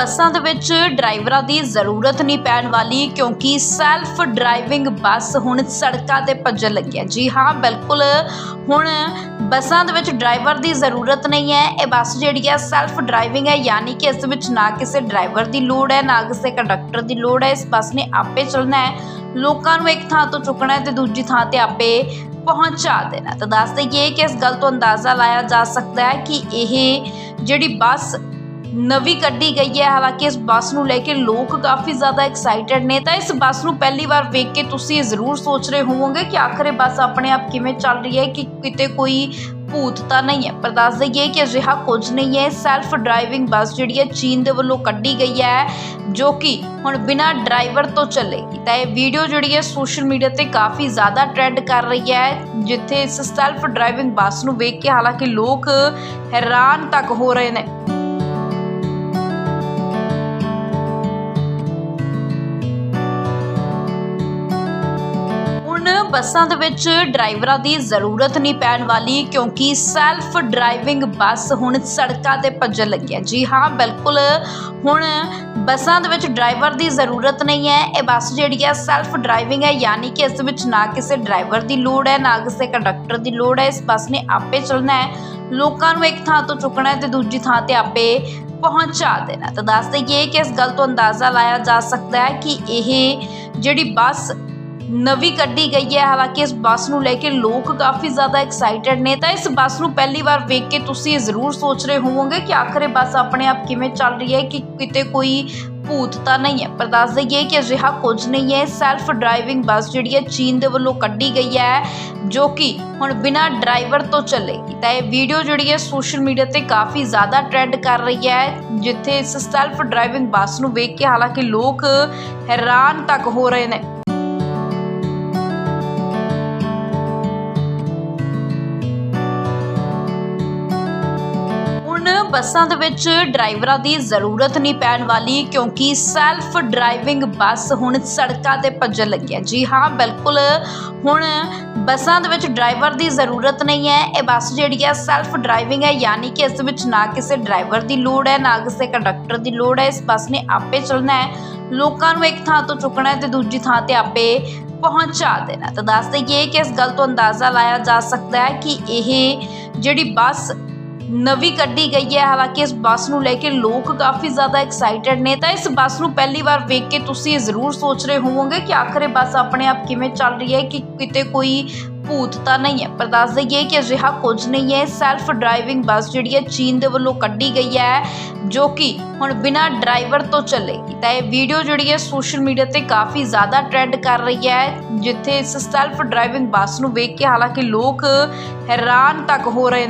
ਬੱਸਾਂ ਦੇ ਵਿੱਚ ਡਰਾਈਵਰਾਂ ਦੀ ਜ਼ਰੂਰਤ ਨਹੀਂ ਪੈਣ ਵਾਲੀ ਕਿਉਂਕਿ ਸੈਲਫ ਡਰਾਈਵਿੰਗ ਬੱਸ ਹੁਣ ਸੜਕਾਂ ਤੇ ਭੱਜਣ ਲੱਗੀ ਹੈ। ਜੀ ਹਾਂ, ਬਿਲਕੁਲ। ਹੁਣ ਬੱਸਾਂ ਦੇ ਵਿੱਚ ਡਰਾਈਵਰ ਦੀ ਜ਼ਰੂਰਤ ਨਹੀਂ ਹੈ। ਇਹ ਬੱਸ ਜਿਹੜੀ ਹੈ ਸੈਲਫ ਡਰਾਈਵਿੰਗ ਹੈ, ਯਾਨੀ ਕਿ ਇਸ ਵਿੱਚ ਨਾ ਕਿਸੇ ਡਰਾਈਵਰ ਦੀ ਲੋੜ ਹੈ, ਨਾ ਕਿਸੇ ਕੰਡਕਟਰ ਦੀ ਲੋੜ ਹੈ। ਇਸ ਬੱਸ ਨੇ ਆਪੇ ਚੱਲਣਾ ਹੈ। ਲੋਕਾਂ ਨੂੰ ਇੱਕ ਥਾਂ ਤੋਂ ਚੁੱਕਣਾ ਹੈ ਤੇ ਦੂਜੀ ਥਾਂ ਤੇ ਆਪੇ ਪਹੁੰਚਾ ਦੇਣਾ ਤਾਂ ਦੱਸ ਦਈਏ ਕਿ ਇਸ ਗੱਲ ਤੋਂ ਅੰਦਾਜ਼ਾ ਲਾਇਆ ਜਾ ਸਕਦਾ ਹੈ ਕਿ ਇਹ ਜਿਹੜੀ ਬੱਸ ਨਵੀਂ ਕੱਢੀ ਗਈ ਹੈ। ਹਾਲਾਂਕਿ ਇਸ ਬੱਸ ਨੂੰ ਲੈ ਕੇ ਲੋਕ ਕਾਫੀ ਜ਼ਿਆਦਾ ਐਕਸਾਈਟਡ ਨੇ। ਤਾਂ ਇਸ ਬੱਸ ਨੂੰ ਪਹਿਲੀ ਵਾਰ ਵੇਖ ਕੇ ਤੁਸੀਂ ਇਹ ਜ਼ਰੂਰ ਸੋਚ ਰਹੇ ਹੋਵੋਗੇ ਕਿ ਆਖਰ ਇਹ ਬੱਸ ਆਪਣੇ ਆਪ ਕਿਵੇਂ ਚੱਲ ਰਹੀ ਹੈ ਕਿ ਕਿਤੇ ਕੋਈ ਭੂਤ ਤਾਂ ਨਹੀਂ ਹੈ। ਪਰ ਦੱਸ ਦਈਏ ਕਿ ਅਜਿਹਾ ਕੁਝ ਨਹੀਂ ਹੈ। ਸੈਲਫ ਡਰਾਈਵਿੰਗ ਬੱਸ ਜਿਹੜੀ ਹੈ ਚੀਨ ਦੇ ਵੱਲੋਂ ਕੱਢੀ ਗਈ ਹੈ, ਜੋ ਕਿ ਹੁਣ ਬਿਨਾਂ ਡਰਾਈਵਰ ਤੋਂ ਚੱਲੇਗੀ। ਤਾਂ ਇਹ ਵੀਡੀਓ ਜਿਹੜੀ ਹੈ ਸੋਸ਼ਲ ਮੀਡੀਆ ਤੇ ਕਾਫੀ ਜ਼ਿਆਦਾ ਟ੍ਰੈਂਡ ਕਰ ਰਹੀ ਹੈ, ਜਿੱਥੇ ਇਸ ਸੈਲਫ ਡਰਾਈਵਿੰਗ ਬੱਸ ਨੂੰ ਵੇਖ ਕੇ ਹਾਲਾਂਕਿ ਲੋਕ ਹੈਰਾਨ ਤੱਕ ਹੋ ਰਹੇ ਨੇ। ਬੱਸਾਂ ਦੇ ਵਿੱਚ ਡਰਾਈਵਰਾਂ ਦੀ ਜ਼ਰੂਰਤ ਨਹੀਂ ਪੈਣ ਵਾਲੀ ਕਿਉਂਕਿ ਸੈਲਫ ਡਰਾਈਵਿੰਗ ਬੱਸ ਹੁਣ ਸੜਕਾਂ ਤੇ ਭੱਜਣ ਲੱਗੀ ਹੈ। ਜੀ ਹਾਂ, ਬਿਲਕੁਲ। ਹੁਣ ਬੱਸਾਂ ਦੇ ਵਿੱਚ ਡਰਾਈਵਰ ਦੀ ਜ਼ਰੂਰਤ ਨਹੀਂ ਹੈ। ਇਹ ਬੱਸ ਜਿਹੜੀ ਹੈ ਸੈਲਫ ਡਰਾਈਵਿੰਗ ਹੈ, ਯਾਨੀ ਕਿ ਇਸ ਵਿੱਚ ਨਾ ਕਿਸੇ ਡਰਾਈਵਰ ਦੀ ਲੋੜ ਹੈ, ਨਾ ਕਿਸੇ ਕੰਡਕਟਰ ਦੀ ਲੋੜ ਹੈ। ਇਸ ਬੱਸ ਨੇ ਆਪੇ ਚੱਲਣਾ ਹੈ। ਲੋਕਾਂ ਨੂੰ ਇੱਕ ਥਾਂ ਤੋਂ ਚੁੱਕਣਾ ਹੈ ਤੇ ਦੂਜੀ ਥਾਂ ਤੇ ਆਪੇ ਪਹੁੰਚਾ ਦੇਣਾ ਤਾਂ ਦੱਸ ਦਈਏ ਕਿ ਇਸ ਗੱਲ ਤੋਂ ਅੰਦਾਜ਼ਾ ਲਾਇਆ ਜਾ ਸਕਦਾ ਹੈ ਕਿ ਇਹ ਜਿਹੜੀ ਬੱਸ ਨਵੀਂ ਕੱਢੀ ਗਈ ਹੈ। ਹਾਲਾਂਕਿ ਇਸ ਬੱਸ ਨੂੰ ਲੈ ਕੇ ਲੋਕ ਕਾਫੀ ਜ਼ਿਆਦਾ ਐਕਸਾਈਟਿਡ ਨੇ। ਤਾਂ ਇਸ ਬੱਸ ਨੂੰ ਪਹਿਲੀ ਵਾਰ ਵੇਖ ਕੇ ਤੁਸੀਂ ਇਹ ਜ਼ਰੂਰ ਸੋਚ ਰਹੇ ਹੋਵੋਗੇ ਕਿ ਆਖਰ ਇਹ ਬੱਸ ਆਪਣੇ ਆਪ ਕਿਵੇਂ ਚੱਲ ਰਹੀ ਹੈ ਕਿ ਕਿਤੇ ਕੋਈ ਭੂਤ ਤਾਂ ਨਹੀਂ ਹੈ। ਪਰ ਦੱਸ ਦਈਏ ਕਿ ਅਜਿਹਾ ਕੁਝ ਨਹੀਂ ਹੈ। ਸੈਲਫ ਡਰਾਈਵਿੰਗ ਬੱਸ ਜਿਹੜੀ ਹੈ ਚੀਨ ਦੇ ਵੱਲੋਂ ਕੱਢੀ ਗਈ ਹੈ, ਜੋ ਕਿ ਹੁਣ ਬਿਨਾਂ ਡਰਾਈਵਰ ਤੋਂ ਚੱਲੇਗੀ। ਤਾਂ ਇਹ ਵੀਡੀਓ ਜਿਹੜੀ ਹੈ ਸੋਸ਼ਲ ਮੀਡੀਆ ਤੇ ਕਾਫੀ ਜ਼ਿਆਦਾ ਟ੍ਰੈਂਡ ਕਰ ਰਹੀ ਹੈ, ਜਿੱਥੇ ਇਸ ਸੈਲਫ ਡਰਾਈਵਿੰਗ ਬੱਸ ਨੂੰ ਵੇਖ ਕੇ ਹਾਲਾਂਕਿ ਲੋਕ ਹੈਰਾਨ ਤੱਕ ਹੋ ਰਹੇ ਨੇ। ਬੱਸਾਂ ਦੇ ਵਿੱਚ ਡਰਾਈਵਰਾਂ ਦੀ ਜ਼ਰੂਰਤ ਨਹੀਂ ਪੈਣ ਵਾਲੀ ਕਿਉਂਕਿ ਸੈਲਫ ਡਰਾਈਵਿੰਗ ਬੱਸ ਹੁਣ ਸੜਕਾਂ ਤੇ ਭੱਜਣ ਲੱਗੀ ਹੈ। ਜੀ ਹਾਂ, ਬਿਲਕੁਲ। ਹੁਣ ਬੱਸਾਂ ਦੇ ਵਿੱਚ ਡਰਾਈਵਰ ਦੀ ਜ਼ਰੂਰਤ ਨਹੀਂ ਹੈ। ਇਹ ਬੱਸ ਜਿਹੜੀ ਹੈ ਸੈਲਫ ਡਰਾਈਵਿੰਗ ਹੈ, ਯਾਨੀ ਕਿ ਇਸ ਵਿੱਚ ਨਾ ਕਿਸੇ ਡਰਾਈਵਰ ਦੀ ਲੋੜ ਹੈ, ਨਾ ਕਿਸੇ ਕੰਡਕਟਰ ਦੀ ਲੋੜ ਹੈ। ਇਸ ਬੱਸ ਨੇ ਆਪੇ ਚੱਲਣਾ ਹੈ। ਲੋਕਾਂ ਨੂੰ ਇੱਕ ਥਾਂ ਤੋਂ ਚੁੱਕਣਾ ਹੈ ਤੇ ਦੂਜੀ ਥਾਂ ਤੇ ਆਪੇ ਪਹੁੰਚਾ ਦੇਣਾ ਤਾਂ ਦੱਸ ਦਈਏ ਕਿ ਇਸ ਗੱਲ ਤੋਂ ਅੰਦਾਜ਼ਾ ਲਾਇਆ ਜਾ ਸਕਦਾ ਹੈ ਕਿ ਇਹ ਜਿਹੜੀ ਬੱਸ ਨਵੀਂ ਕੱਢੀ ਗਈ ਹੈ। ਹਾਲਾਂਕਿ ਇਸ ਬੱਸ ਨੂੰ ਲੈ ਕੇ ਲੋਕ ਕਾਫੀ ਜ਼ਿਆਦਾ ਐਕਸਾਈਟਡ ਨੇ। ਤਾਂ ਇਸ ਬੱਸ ਨੂੰ ਪਹਿਲੀ ਵਾਰ ਵੇਖ ਕੇ ਤੁਸੀਂ ਇਹ ਜ਼ਰੂਰ ਸੋਚ ਰਹੇ ਹੋਵੋਗੇ ਕਿ ਆਖਰ ਇਹ ਬੱਸ ਆਪਣੇ ਆਪ ਕਿਵੇਂ ਚੱਲ ਰਹੀ ਹੈ ਕਿ ਕਿਤੇ ਕੋਈ ਭੂਤ ਤਾਂ ਨਹੀਂ ਹੈ। ਪਰ ਦੱਸ ਦਈਏ ਕਿ ਅਜਿਹਾ ਕੁਝ ਨਹੀਂ ਹੈ। ਸੈਲਫ ਡਰਾਈਵਿੰਗ ਬੱਸ ਜਿਹੜੀ ਹੈ ਚੀਨ ਦੇ ਵੱਲੋਂ ਕੱਢੀ ਗਈ ਹੈ, ਜੋ ਕਿ ਹੁਣ ਬਿਨਾਂ ਡਰਾਈਵਰ ਤੋਂ ਚੱਲੇਗੀ। ਤਾਂ ਇਹ ਵੀਡੀਓ ਜਿਹੜੀ ਹੈ ਸੋਸ਼ਲ ਮੀਡੀਆ ਤੇ ਕਾਫੀ ਜ਼ਿਆਦਾ ਟ੍ਰੈਂਡ ਕਰ ਰਹੀ ਹੈ, ਜਿੱਥੇ ਇਸ ਸੈਲਫ ਡਰਾਈਵਿੰਗ ਬੱਸ ਨੂੰ ਵੇਖ ਕੇ ਹਾਲਾਂਕਿ ਲੋਕ ਹੈਰਾਨ ਤੱਕ ਹੋ ਰਹੇ